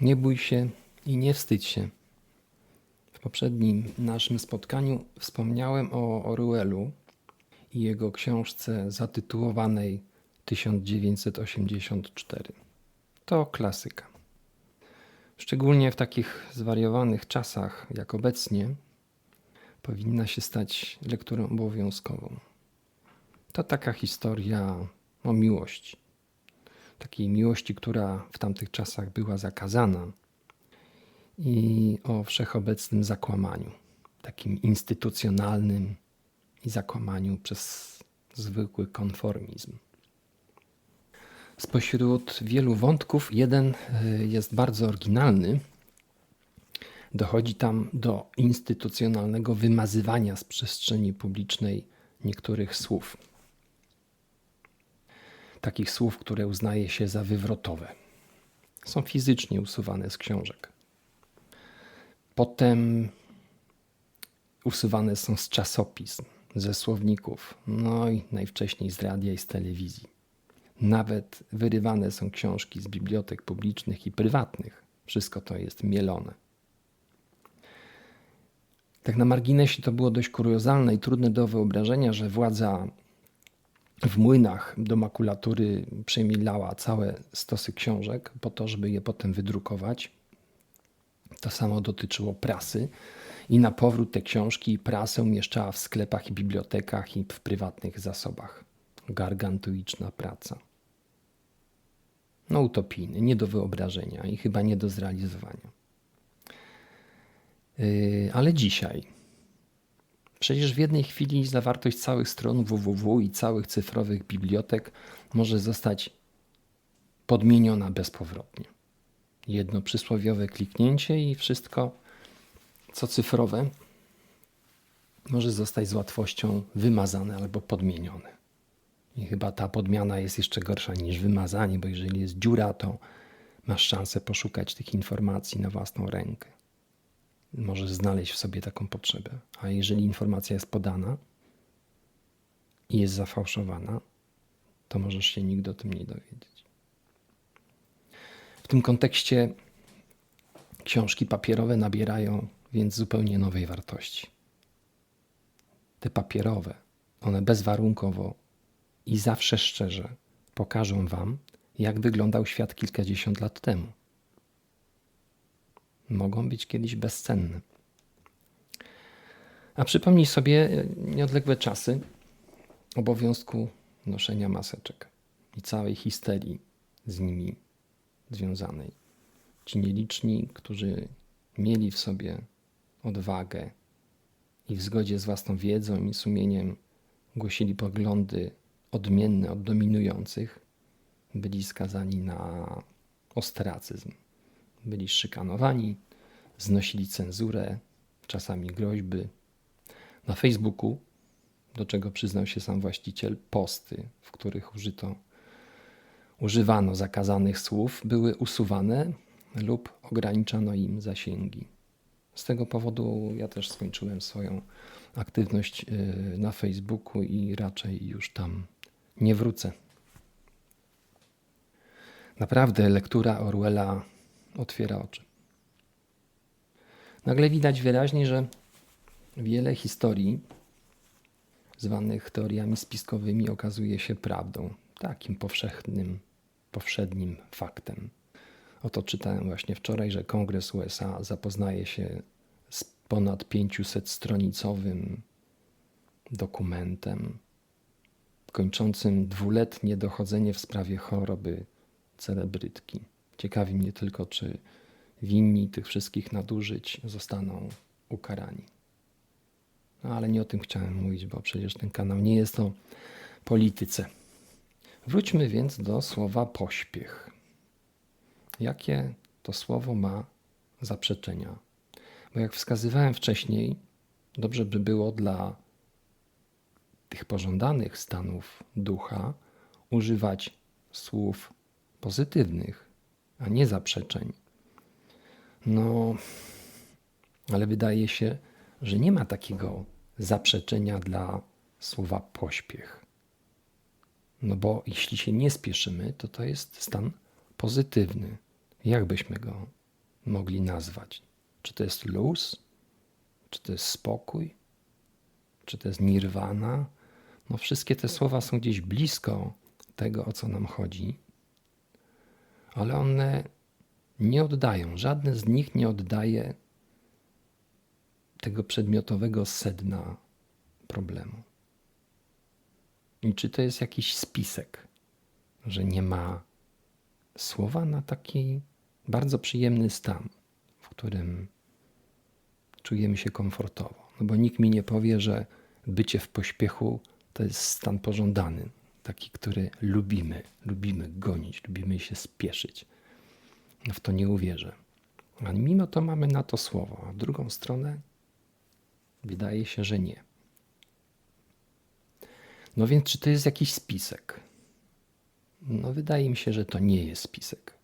Nie bój się i nie wstydź się. W poprzednim naszym spotkaniu wspomniałem o Orwellu i jego książce zatytułowanej 1984. To klasyka. Szczególnie w takich zwariowanych czasach jak obecnie powinna się stać lekturą obowiązkową. To taka historia o miłości. Takiej miłości, która w tamtych czasach była zakazana i o wszechobecnym zakłamaniu, takim instytucjonalnym i zakłamaniu przez zwykły konformizm. Spośród wielu wątków jeden y, jest bardzo oryginalny. Dochodzi tam do instytucjonalnego wymazywania z przestrzeni publicznej niektórych słów. Takich słów, które uznaje się za wywrotowe. Są fizycznie usuwane z książek. Potem usuwane są z czasopism, ze słowników, no i najwcześniej z radia i z telewizji. Nawet wyrywane są książki z bibliotek publicznych i prywatnych. Wszystko to jest mielone. Tak na marginesie to było dość kuriozalne i trudne do wyobrażenia, że władza w młynach do makulatury przemielała całe stosy książek po to, żeby je potem wydrukować. To samo dotyczyło prasy i na powrót te książki i prasę umieszczała w sklepach i bibliotekach i w prywatnych zasobach. Gargantuiczna praca. No utopijny, nie do wyobrażenia i chyba nie do zrealizowania. Yy, ale dzisiaj, przecież w jednej chwili zawartość całych stron www i całych cyfrowych bibliotek może zostać podmieniona bezpowrotnie. Jedno przysłowiowe kliknięcie i wszystko, co cyfrowe, może zostać z łatwością wymazane albo podmienione. I chyba ta podmiana jest jeszcze gorsza niż wymazanie, bo jeżeli jest dziura, to masz szansę poszukać tych informacji na własną rękę. Możesz znaleźć w sobie taką potrzebę. A jeżeli informacja jest podana i jest zafałszowana, to możesz się nigdy o tym nie dowiedzieć. W tym kontekście książki papierowe nabierają więc zupełnie nowej wartości. Te papierowe, one bezwarunkowo i zawsze szczerze pokażą Wam, jak wyglądał świat kilkadziesiąt lat temu. Mogą być kiedyś bezcenne. A przypomnij sobie nieodległe czasy obowiązku noszenia maseczek i całej histerii z nimi związanej. Ci nieliczni, którzy mieli w sobie odwagę i w zgodzie z własną wiedzą i sumieniem głosili poglądy odmienne od dominujących, byli skazani na ostracyzm. Byli szykanowani, znosili cenzurę, czasami groźby. Na Facebooku, do czego przyznał się sam właściciel, posty, w których użyto, używano zakazanych słów, były usuwane lub ograniczano im zasięgi. Z tego powodu ja też skończyłem swoją aktywność y, na Facebooku i raczej już tam nie wrócę. Naprawdę lektura Orwella otwiera oczy. Nagle widać wyraźnie, że wiele historii zwanych teoriami spiskowymi okazuje się prawdą, takim powszechnym, powszednim faktem. Oto czytałem właśnie wczoraj, że Kongres USA zapoznaje się z ponad 500-stronicowym dokumentem kończącym dwuletnie dochodzenie w sprawie choroby celebrytki. Ciekawi mnie tylko, czy winni tych wszystkich nadużyć zostaną ukarani. No, ale nie o tym chciałem mówić, bo przecież ten kanał nie jest o polityce. Wróćmy więc do słowa pośpiech. Jakie to słowo ma zaprzeczenia? Bo jak wskazywałem wcześniej, dobrze by było dla tych pożądanych stanów ducha używać słów pozytywnych, a nie zaprzeczeń. No, ale wydaje się, że nie ma takiego zaprzeczenia dla słowa pośpiech. No bo jeśli się nie spieszymy, to to jest stan pozytywny. Jak byśmy go mogli nazwać. Czy to jest luz, czy to jest spokój, czy to jest nirwana. No wszystkie te słowa są gdzieś blisko tego, o co nam chodzi, ale one nie oddają, żadne z nich nie oddaje tego przedmiotowego sedna problemu. I czy to jest jakiś spisek, że nie ma słowa na taki bardzo przyjemny stan, w którym czujemy się komfortowo. No bo nikt mi nie powie, że bycie w pośpiechu to jest stan pożądany, taki, który lubimy, lubimy gonić, lubimy się spieszyć. W to nie uwierzę. A mimo to mamy na to słowo, a w drugą stronę wydaje się, że nie. No więc, czy to jest jakiś spisek? No, wydaje mi się, że to nie jest spisek.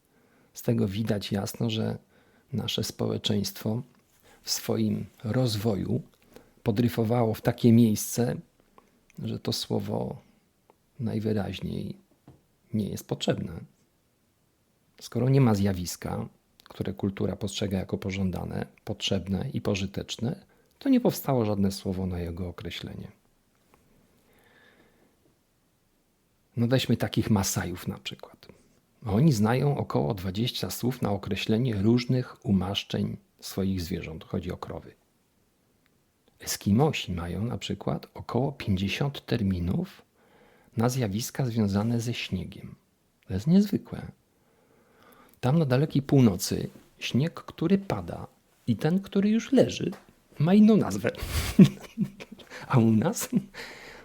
Z tego widać jasno, że nasze społeczeństwo w swoim rozwoju podryfowało w takie miejsce, że to słowo najwyraźniej nie jest potrzebne. Skoro nie ma zjawiska, które kultura postrzega jako pożądane, potrzebne i pożyteczne, to nie powstało żadne słowo na jego określenie. No weźmy takich Masajów na przykład. Oni znają około 20 słów na określenie różnych umaszczeń swoich zwierząt. Chodzi o krowy. Eskimosi mają na przykład około 50 terminów na zjawiska związane ze śniegiem. To jest niezwykłe. Tam na dalekiej północy śnieg, który pada i ten, który już leży, ma inną nazwę. A u nas,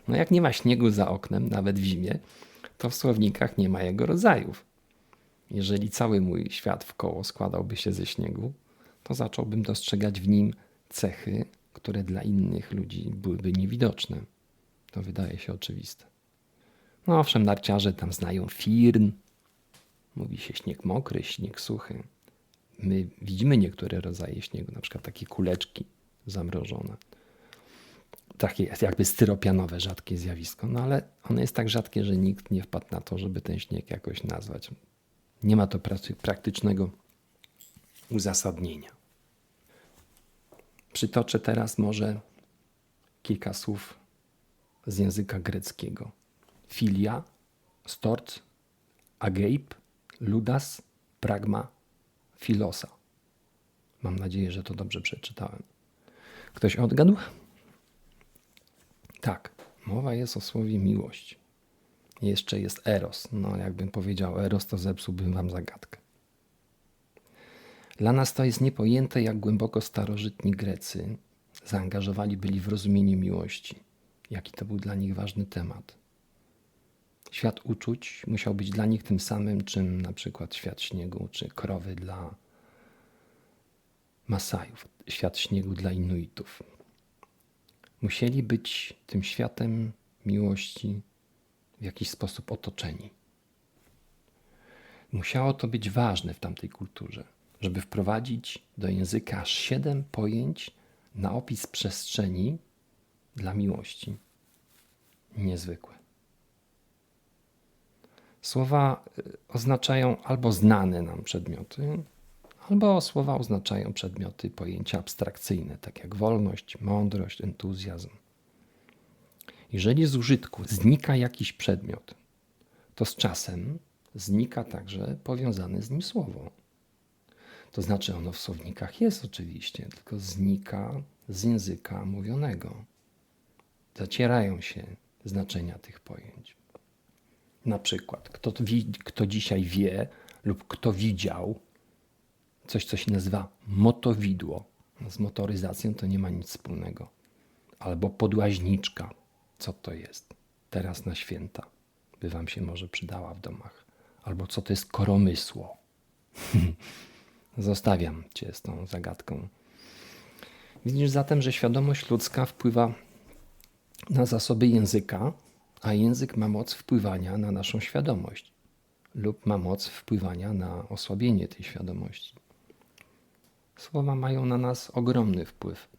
no jak nie ma śniegu za oknem, nawet w zimie, to w słownikach nie ma jego rodzajów. Jeżeli cały mój świat w koło składałby się ze śniegu, to zacząłbym dostrzegać w nim cechy, które dla innych ludzi byłyby niewidoczne. To wydaje się oczywiste. No owszem, narciarze tam znają firn. Mówi się śnieg mokry, śnieg suchy. My widzimy niektóre rodzaje śniegu, na przykład takie kuleczki zamrożone. Takie jakby styropianowe, rzadkie zjawisko. No ale ono jest tak rzadkie, że nikt nie wpadł na to, żeby ten śnieg jakoś nazwać. Nie ma to praktycznego uzasadnienia. Przytoczę teraz może kilka słów z języka greckiego. Filia, stort, ageip, ludas, pragma, filosa. Mam nadzieję, że to dobrze przeczytałem. Ktoś odgadł? Tak, mowa jest o słowie miłość. Jeszcze jest eros. No, jakbym powiedział eros, to zepsułbym wam zagadkę. Dla nas to jest niepojęte, jak głęboko starożytni Grecy zaangażowani byli w rozumienie miłości. Jaki to był dla nich ważny temat. Świat uczuć musiał być dla nich tym samym, czym na przykład świat śniegu, czy krowy dla Masajów, świat śniegu dla Inuitów. Musieli być tym światem miłości w jakiś sposób otoczeni. Musiało to być ważne w tamtej kulturze żeby wprowadzić do języka aż siedem pojęć na opis przestrzeni dla miłości. Niezwykłe. Słowa y, oznaczają albo znane nam przedmioty, albo słowa oznaczają przedmioty, pojęcia abstrakcyjne, tak jak wolność, mądrość, entuzjazm. Jeżeli z użytku znika jakiś przedmiot, to z czasem znika także powiązane z nim słowo. To znaczy ono w słownikach jest oczywiście, tylko znika z języka mówionego. Zacierają się znaczenia tych pojęć. Na przykład, kto, kto dzisiaj wie lub kto widział coś, co się nazywa motowidło. Z motoryzacją to nie ma nic wspólnego. Albo podłaźniczka. Co to jest? Teraz na święta. By wam się może przydała w domach. Albo co to jest koromysło. Zostawiam Cię z tą zagadką. Widzisz zatem, że świadomość ludzka wpływa na zasoby języka, a język ma moc wpływania na naszą świadomość lub ma moc wpływania na osłabienie tej świadomości. Słowa mają na nas ogromny wpływ.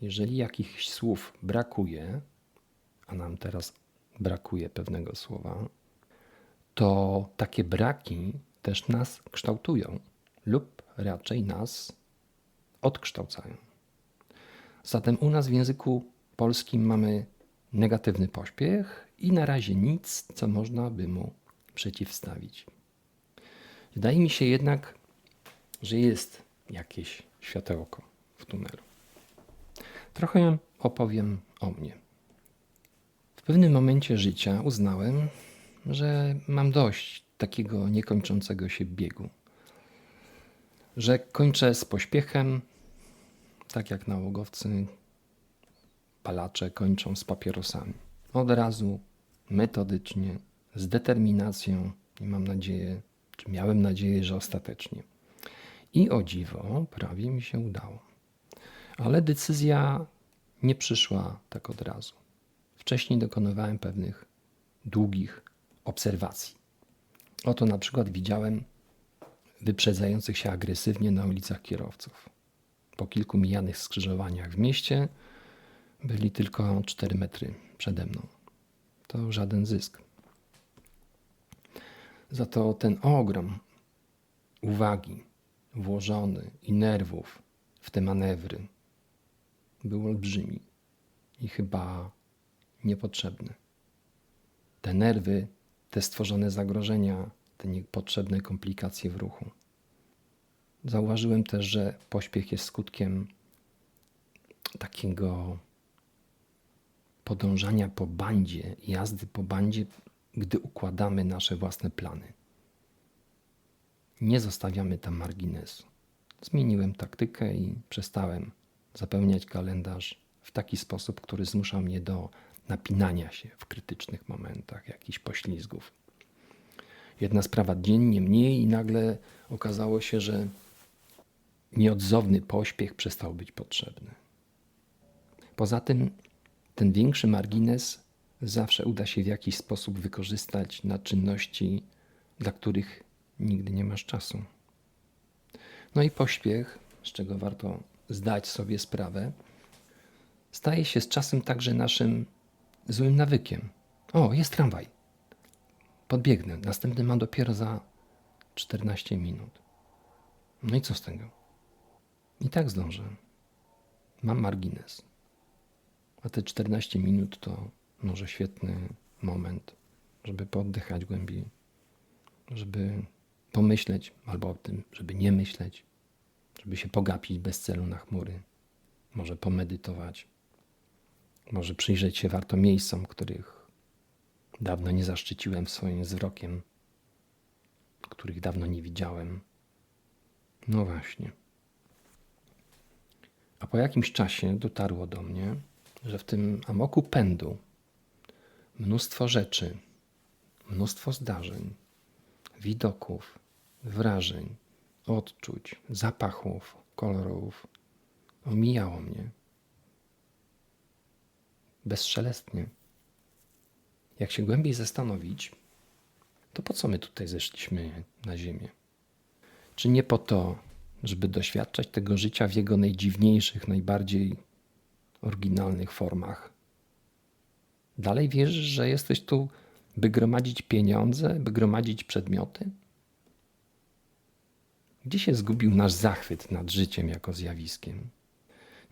Jeżeli jakichś słów brakuje, a nam teraz brakuje pewnego słowa, to takie braki też nas kształtują lub raczej nas odkształcają. Zatem u nas w języku polskim mamy negatywny pośpiech i na razie nic, co można by mu przeciwstawić. Wydaje mi się jednak, że jest jakieś światełko w tunelu. Trochę opowiem o mnie. W pewnym momencie życia uznałem, że mam dość takiego niekończącego się biegu. Że kończę z pośpiechem, tak jak nałogowcy, palacze kończą z papierosami. Od razu, metodycznie, z determinacją i mam nadzieję, czy miałem nadzieję, że ostatecznie. I o dziwo, prawie mi się udało. Ale decyzja nie przyszła tak od razu. Wcześniej dokonywałem pewnych długich obserwacji. Oto na przykład widziałem wyprzedzających się agresywnie na ulicach kierowców. Po kilku mijanych skrzyżowaniach w mieście byli tylko 4 metry przede mną. To żaden zysk. Za to ten ogrom uwagi włożony i nerwów w te manewry był olbrzymi i chyba niepotrzebny. Te nerwy, te stworzone zagrożenia, te niepotrzebne komplikacje w ruchu. Zauważyłem też, że pośpiech jest skutkiem takiego podążania po bandzie, jazdy po bandzie, gdy układamy nasze własne plany. Nie zostawiamy tam marginesu. Zmieniłem taktykę i przestałem zapełniać kalendarz w taki sposób, który zmusza mnie do napinania się w krytycznych momentach, jakichś poślizgów. Jedna sprawa dziennie mniej i nagle okazało się, że nieodzowny pośpiech przestał być potrzebny. Poza tym ten większy margines zawsze uda się w jakiś sposób wykorzystać na czynności, dla których nigdy nie masz czasu. No i pośpiech, z czego warto zdać sobie sprawę, staje się z czasem także naszym złym nawykiem. O, jest tramwaj. Podbiegnę. Następny mam dopiero za 14 minut. No i co z tego? I tak zdążę. Mam margines. A te 14 minut to może świetny moment, żeby poddychać głębiej, żeby pomyśleć albo o tym, żeby nie myśleć, żeby się pogapić bez celu na chmury, może pomedytować, może przyjrzeć się warto miejscom, których dawno nie zaszczyciłem swoim wzrokiem, których dawno nie widziałem. No właśnie. A po jakimś czasie dotarło do mnie, że w tym amoku pędu mnóstwo rzeczy, mnóstwo zdarzeń, widoków, wrażeń, odczuć, zapachów, kolorów omijało mnie. Bezszelestnie. Jak się głębiej zastanowić, to po co my tutaj zeszliśmy na Ziemię? Czy nie po to, żeby doświadczać tego życia w jego najdziwniejszych, najbardziej oryginalnych formach? Dalej wierzysz, że jesteś tu, by gromadzić pieniądze, by gromadzić przedmioty? Gdzie się zgubił nasz zachwyt nad życiem jako zjawiskiem?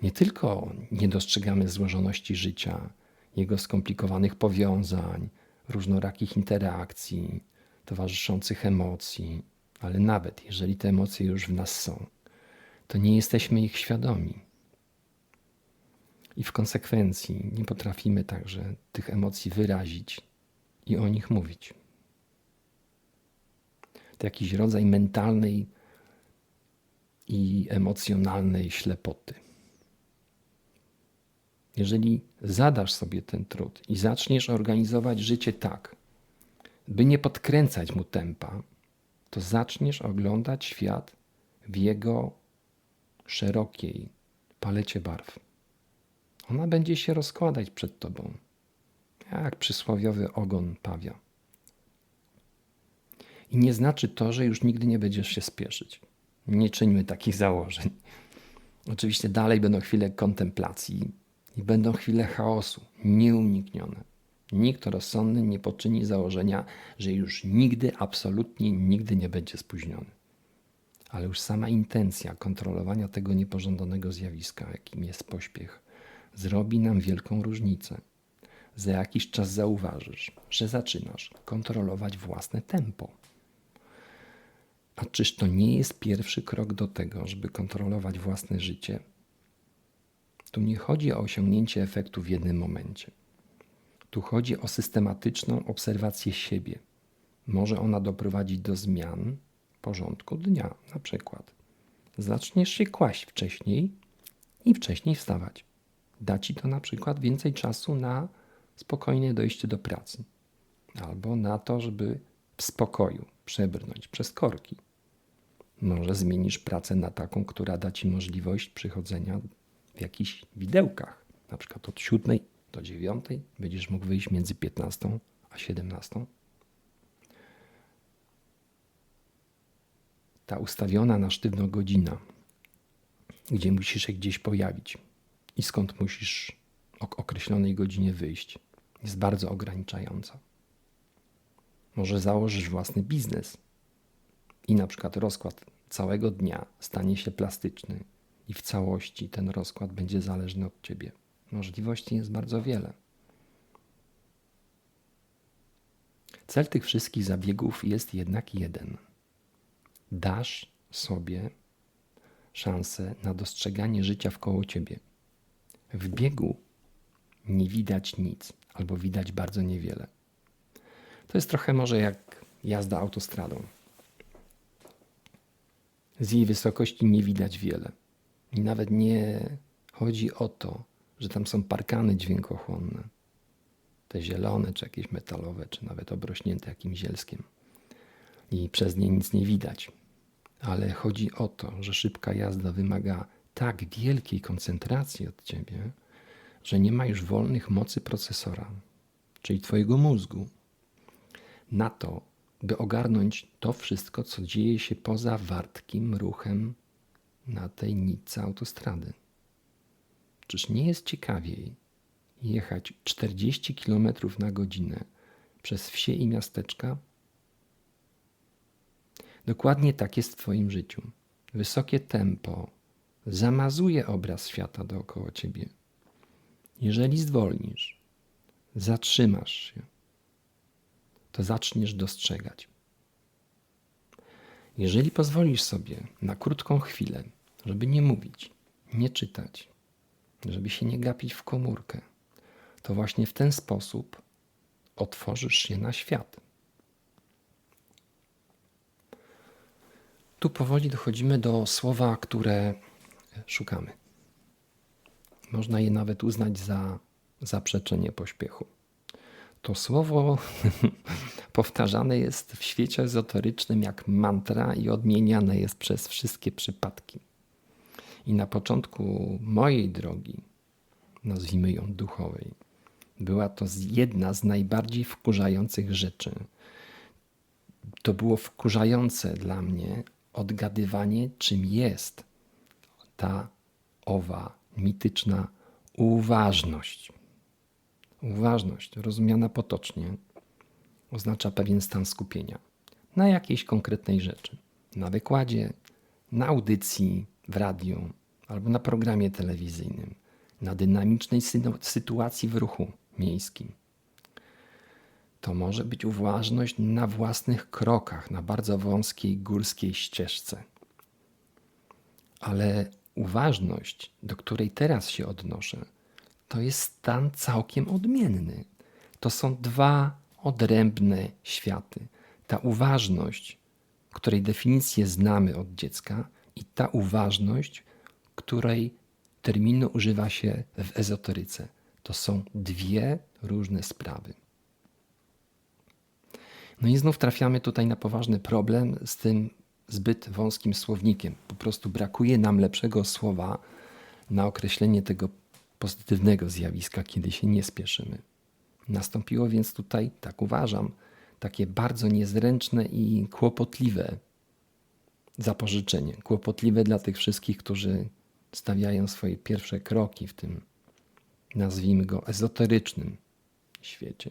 Nie tylko nie dostrzegamy złożoności życia, jego skomplikowanych powiązań, różnorakich interakcji, towarzyszących emocji, ale nawet jeżeli te emocje już w nas są, to nie jesteśmy ich świadomi. I w konsekwencji nie potrafimy także tych emocji wyrazić i o nich mówić. To jakiś rodzaj mentalnej i emocjonalnej ślepoty. Jeżeli zadasz sobie ten trud i zaczniesz organizować życie tak, by nie podkręcać mu tempa, to zaczniesz oglądać świat w jego szerokiej palecie barw. Ona będzie się rozkładać przed tobą, jak przysłowiowy ogon pawia. I nie znaczy to, że już nigdy nie będziesz się spieszyć. Nie czyńmy takich założeń. Oczywiście dalej będą chwile kontemplacji i będą chwile chaosu, nieuniknione. Nikt rozsądny nie poczyni założenia, że już nigdy, absolutnie nigdy nie będzie spóźniony. ale już sama intencja kontrolowania tego niepożądanego zjawiska, jakim jest pośpiech, zrobi nam wielką różnicę. Za jakiś czas zauważysz, że zaczynasz kontrolować własne tempo. A czyż to nie jest pierwszy krok do tego, żeby kontrolować własne życie? Tu nie chodzi o osiągnięcie efektu w jednym momencie. Tu chodzi o systematyczną obserwację siebie. Może ona doprowadzić do zmian porządku dnia, na przykład. Zaczniesz się kłaść wcześniej i wcześniej wstawać. Da ci to na przykład więcej czasu na spokojne dojście do pracy albo na to, żeby w spokoju przebrnąć przez korki. Może zmienisz pracę na taką, która da ci możliwość przychodzenia w jakichś widełkach, na przykład od 7 do 9 będziesz mógł wyjść między 15 a 17. Ta ustawiona na sztywno godzina, gdzie musisz się gdzieś pojawić i skąd musisz o określonej godzinie wyjść, jest bardzo ograniczająca. Może założysz własny biznes i na przykład rozkład całego dnia stanie się plastyczny i w całości ten rozkład będzie zależny od ciebie. Możliwości jest bardzo wiele. Cel tych wszystkich zabiegów jest jednak jeden. Dasz sobie szansę na dostrzeganie życia wkoło ciebie. W biegu nie widać nic, albo widać bardzo niewiele. To jest trochę może jak jazda autostradą. Z jej wysokości nie widać wiele. I nawet nie chodzi o to, że tam są parkany dźwiękochłonne. Te zielone, czy jakieś metalowe, czy nawet obrośnięte jakimś zielskiem. I przez nie nic nie widać. Ale chodzi o to, że szybka jazda wymaga tak wielkiej koncentracji od ciebie, że nie ma już wolnych mocy procesora, czyli twojego mózgu, na to, by ogarnąć to wszystko, co dzieje się poza wartkim ruchem na tej nitce autostrady. Czyż nie jest ciekawiej jechać 40 km na godzinę przez wsie i miasteczka? Dokładnie tak jest w Twoim życiu. Wysokie tempo zamazuje obraz świata dookoła Ciebie. Jeżeli zwolnisz, zatrzymasz się, to zaczniesz dostrzegać. Jeżeli pozwolisz sobie na krótką chwilę, żeby nie mówić, nie czytać, żeby się nie gapić w komórkę, to właśnie w ten sposób otworzysz się na świat. Tu powoli dochodzimy do słowa, które szukamy. Można je nawet uznać za zaprzeczenie pośpiechu. To słowo powtarzane jest w świecie ezoterycznym jak mantra i odmieniane jest przez wszystkie przypadki. I na początku mojej drogi, nazwijmy ją duchowej, była to jedna z najbardziej wkurzających rzeczy. To było wkurzające dla mnie odgadywanie, czym jest ta owa mityczna uważność. Uważność, rozumiana potocznie, oznacza pewien stan skupienia na jakiejś konkretnej rzeczy. Na wykładzie, na audycji, w radiu albo na programie telewizyjnym, na dynamicznej sytuacji w ruchu miejskim. To może być uważność na własnych krokach, na bardzo wąskiej górskiej ścieżce. Ale uważność, do której teraz się odnoszę, to jest stan całkiem odmienny. To są dwa odrębne światy. Ta uważność, której definicję znamy od dziecka, i ta uważność, której terminu używa się w ezoteryce. To są dwie różne sprawy. No i znów trafiamy tutaj na poważny problem z tym zbyt wąskim słownikiem. Po prostu brakuje nam lepszego słowa na określenie tego pozytywnego zjawiska, kiedy się nie spieszymy. Nastąpiło więc tutaj, tak uważam, takie bardzo niezręczne i kłopotliwe zapożyczenie. Kłopotliwe dla tych wszystkich, którzy stawiają swoje pierwsze kroki w tym, nazwijmy go, ezoterycznym świecie.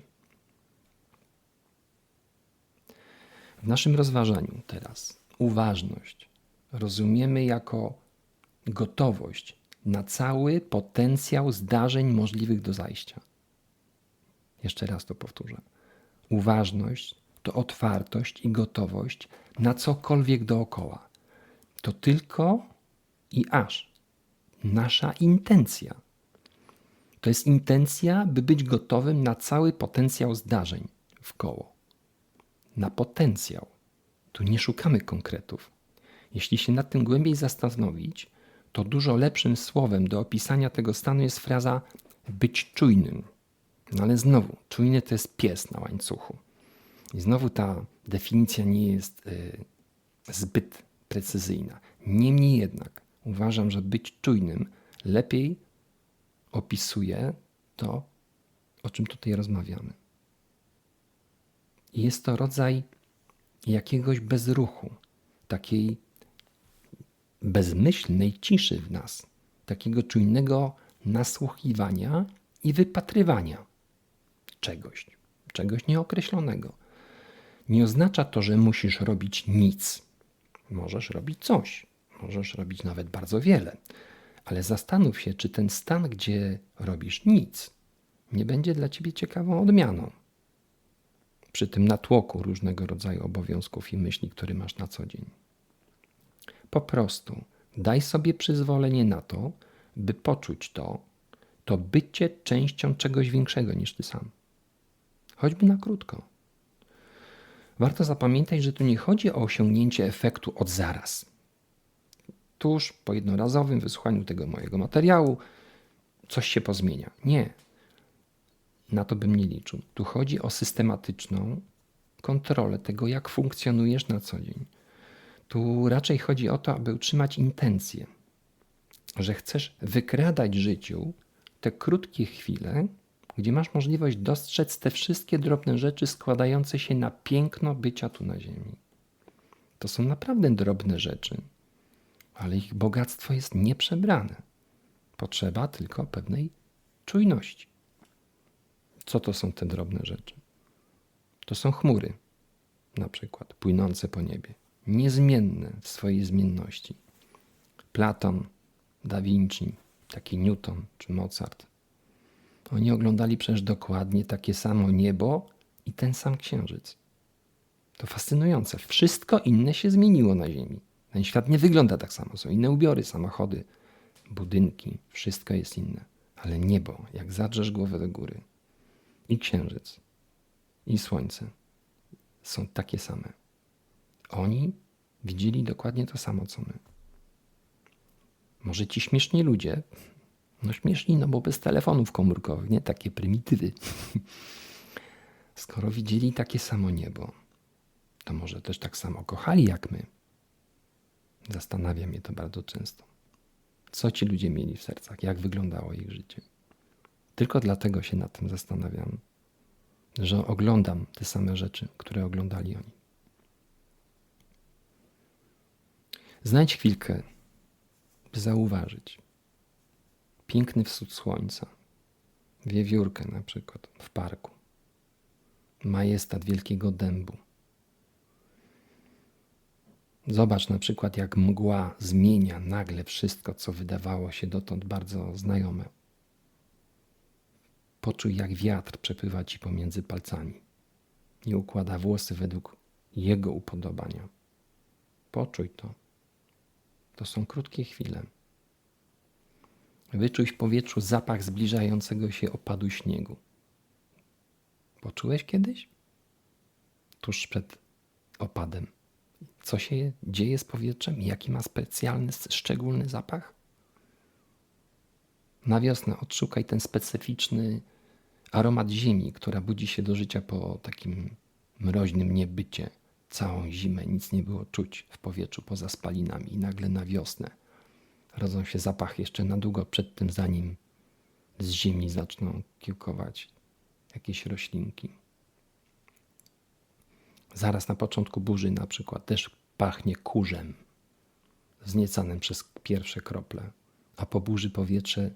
W naszym rozważaniu teraz uważność rozumiemy jako gotowość na cały potencjał zdarzeń możliwych do zajścia. Jeszcze raz to powtórzę. Uważność to otwartość i gotowość na cokolwiek dookoła. To tylko i aż nasza intencja. To jest intencja, by być gotowym na cały potencjał zdarzeń w koło. Na potencjał. Tu nie szukamy konkretów. Jeśli się nad tym głębiej zastanowić, to dużo lepszym słowem do opisania tego stanu jest fraza być czujnym. No ale znowu, czujny to jest pies na łańcuchu. I znowu ta definicja nie jest y, zbyt precyzyjna. Niemniej jednak uważam, że być czujnym lepiej opisuje to, o czym tutaj rozmawiamy. Jest to rodzaj jakiegoś bezruchu, takiej bezmyślnej ciszy w nas, takiego czujnego nasłuchiwania i wypatrywania czegoś, czegoś nieokreślonego. Nie oznacza to, że musisz robić nic. Możesz robić coś, możesz robić nawet bardzo wiele, ale zastanów się, czy ten stan, gdzie robisz nic, nie będzie dla ciebie ciekawą odmianą. Przy tym natłoku różnego rodzaju obowiązków i myśli, które masz na co dzień. Po prostu daj sobie przyzwolenie na to, by poczuć to, to bycie częścią czegoś większego niż ty sam. Choćby na krótko. Warto zapamiętać, że tu nie chodzi o osiągnięcie efektu od zaraz. Tuż po jednorazowym wysłuchaniu tego mojego materiału coś się pozmienia. Nie. Na to bym nie liczył. Tu chodzi o systematyczną kontrolę tego, jak funkcjonujesz na co dzień tu raczej chodzi o to, aby utrzymać intencję, że chcesz wykradać życiu te krótkie chwile, gdzie masz możliwość dostrzec te wszystkie drobne rzeczy składające się na piękno bycia tu na Ziemi. To są naprawdę drobne rzeczy, ale ich bogactwo jest nieprzebrane. Potrzeba tylko pewnej czujności. Co to są te drobne rzeczy? To są chmury, na przykład, płynące po niebie niezmienny w swojej zmienności. Platon, Da Vinci, taki Newton czy Mozart. Oni oglądali przecież dokładnie takie samo niebo i ten sam księżyc. To fascynujące. Wszystko inne się zmieniło na Ziemi. Ten świat nie wygląda tak samo. Są inne ubiory, samochody, budynki, wszystko jest inne. Ale niebo, jak zadrzesz głowę do góry, i księżyc, i słońce są takie same. Oni widzieli dokładnie to samo, co my. Może ci śmieszni ludzie, no śmieszni, no bo bez telefonów komórkowych, nie takie prymitywy. Skoro widzieli takie samo niebo, to może też tak samo kochali jak my. Zastanawia mnie to bardzo często. Co ci ludzie mieli w sercach, jak wyglądało ich życie. Tylko dlatego się nad tym zastanawiam, że oglądam te same rzeczy, które oglądali oni. Znajdź chwilkę, by zauważyć piękny wschód słońca, wiewiórkę na przykład w parku, majestat wielkiego dębu. Zobacz na przykład, jak mgła zmienia nagle wszystko, co wydawało się dotąd bardzo znajome. Poczuj, jak wiatr przepływa ci pomiędzy palcami i układa włosy według jego upodobania. Poczuj to. To są krótkie chwile. Wyczuj w powietrzu zapach zbliżającego się opadu śniegu. Poczułeś kiedyś? Tuż przed opadem. Co się dzieje z powietrzem? Jaki ma specjalny, szczególny zapach? Na wiosnę odszukaj ten specyficzny aromat ziemi, która budzi się do życia po takim mroźnym niebycie Całą zimę nic nie było czuć w powietrzu poza spalinami i nagle na wiosnę rodzą się zapachy jeszcze na długo przed tym, zanim z ziemi zaczną kiełkować jakieś roślinki. Zaraz na początku burzy na przykład też pachnie kurzem zniecanym przez pierwsze krople, a po burzy powietrze,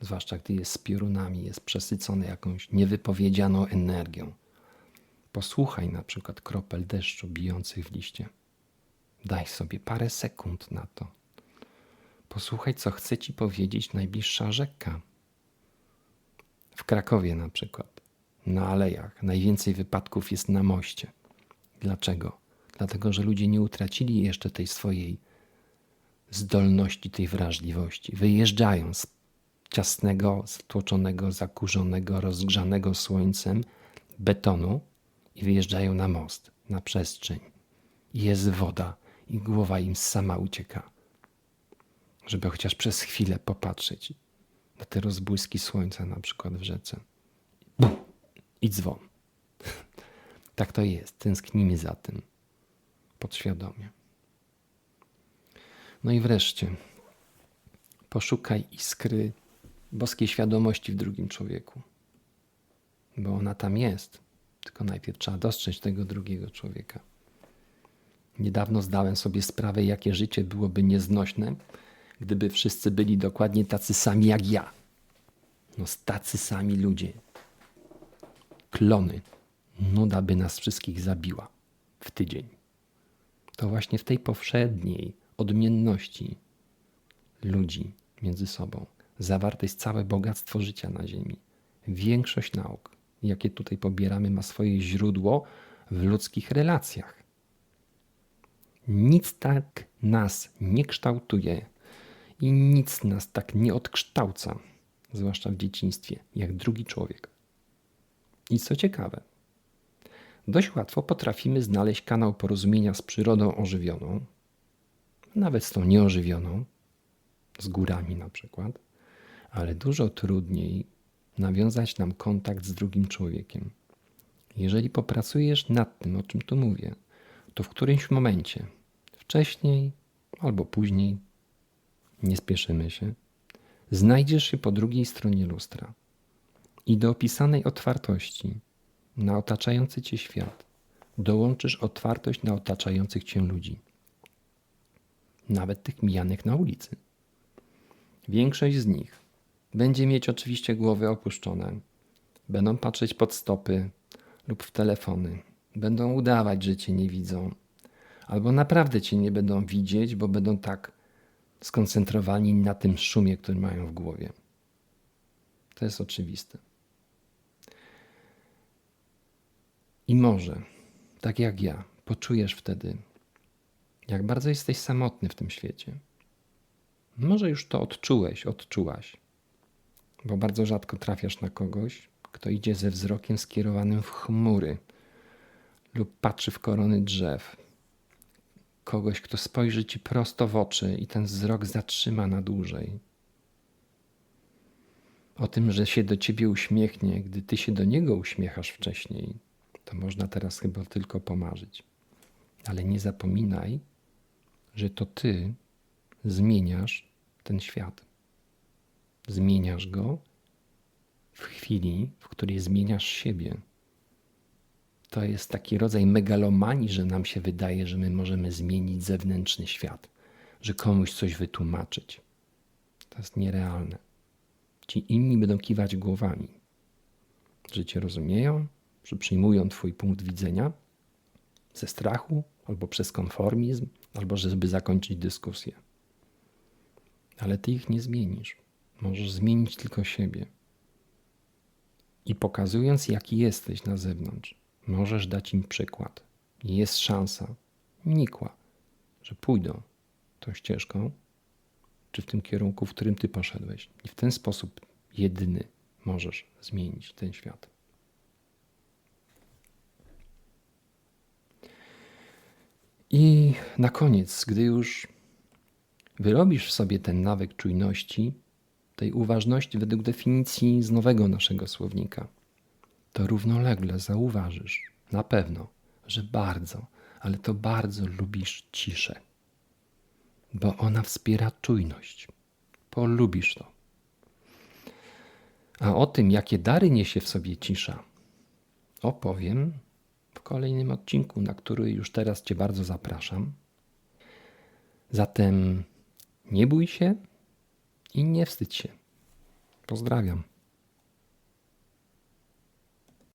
zwłaszcza gdy jest z piorunami, jest przesycone jakąś niewypowiedzianą energią Posłuchaj na przykład kropel deszczu bijących w liście. Daj sobie parę sekund na to. Posłuchaj, co chce ci powiedzieć najbliższa rzeka. W Krakowie na przykład, na alejach, najwięcej wypadków jest na moście. Dlaczego? Dlatego, że ludzie nie utracili jeszcze tej swojej zdolności, tej wrażliwości. Wyjeżdżają z ciasnego, stłoczonego, zakurzonego, rozgrzanego słońcem betonu i wyjeżdżają na most, na przestrzeń. Jest woda i głowa im sama ucieka, żeby chociaż przez chwilę popatrzeć na te rozbłyski słońca, na przykład w rzece. Bum! I dzwon. tak to jest. Tęsknimy za tym podświadomie. No i wreszcie, poszukaj iskry boskiej świadomości w drugim człowieku, bo ona tam jest, tylko najpierw trzeba dostrzec tego drugiego człowieka. Niedawno zdałem sobie sprawę, jakie życie byłoby nieznośne, gdyby wszyscy byli dokładnie tacy sami jak ja. No, tacy sami ludzie. Klony. Nuda by nas wszystkich zabiła w tydzień. To właśnie w tej powszedniej odmienności ludzi między sobą zawarte jest całe bogactwo życia na Ziemi. Większość nauk, jakie tutaj pobieramy, ma swoje źródło w ludzkich relacjach. Nic tak nas nie kształtuje i nic nas tak nie odkształca, zwłaszcza w dzieciństwie, jak drugi człowiek. I co ciekawe, dość łatwo potrafimy znaleźć kanał porozumienia z przyrodą ożywioną, nawet z tą nieożywioną, z górami na przykład, ale dużo trudniej nawiązać nam kontakt z drugim człowiekiem. Jeżeli popracujesz nad tym, o czym tu mówię, to w którymś momencie, wcześniej albo później, nie spieszymy się, znajdziesz się po drugiej stronie lustra i do opisanej otwartości na otaczający cię świat dołączysz otwartość na otaczających cię ludzi, nawet tych mijanych na ulicy. Większość z nich będzie mieć oczywiście głowy opuszczone, będą patrzeć pod stopy lub w telefony, będą udawać, że cię nie widzą, albo naprawdę cię nie będą widzieć, bo będą tak skoncentrowani na tym szumie, który mają w głowie. To jest oczywiste. I może, tak jak ja, poczujesz wtedy, jak bardzo jesteś samotny w tym świecie. Może już to odczułeś, odczułaś, bo bardzo rzadko trafiasz na kogoś, kto idzie ze wzrokiem skierowanym w chmury lub patrzy w korony drzew. Kogoś, kto spojrzy ci prosto w oczy i ten wzrok zatrzyma na dłużej. O tym, że się do ciebie uśmiechnie, gdy ty się do niego uśmiechasz wcześniej, to można teraz chyba tylko pomarzyć. Ale nie zapominaj, że to ty zmieniasz ten świat. Zmieniasz go w chwili, w której zmieniasz siebie. To jest taki rodzaj megalomanii, że nam się wydaje, że my możemy zmienić zewnętrzny świat, że komuś coś wytłumaczyć. To jest nierealne. Ci inni będą kiwać głowami, że cię rozumieją, że przyjmują Twój punkt widzenia ze strachu albo przez konformizm, albo żeby zakończyć dyskusję. Ale Ty ich nie zmienisz. Możesz zmienić tylko siebie. I pokazując, jaki jesteś na zewnątrz, możesz dać im przykład. Jest szansa, nikła, że pójdą tą ścieżką, czy w tym kierunku, w którym Ty poszedłeś. I w ten sposób jedyny możesz zmienić ten świat. I na koniec, gdy już wyrobisz w sobie ten nawyk czujności, tej uważności według definicji z nowego naszego słownika, to równolegle zauważysz na pewno, że bardzo, ale to bardzo lubisz ciszę, bo ona wspiera czujność. Polubisz to. A o tym, jakie dary niesie w sobie cisza, opowiem w kolejnym odcinku, na który już teraz Cię bardzo zapraszam. Zatem nie bój się i nie wstydź się. Pozdrawiam.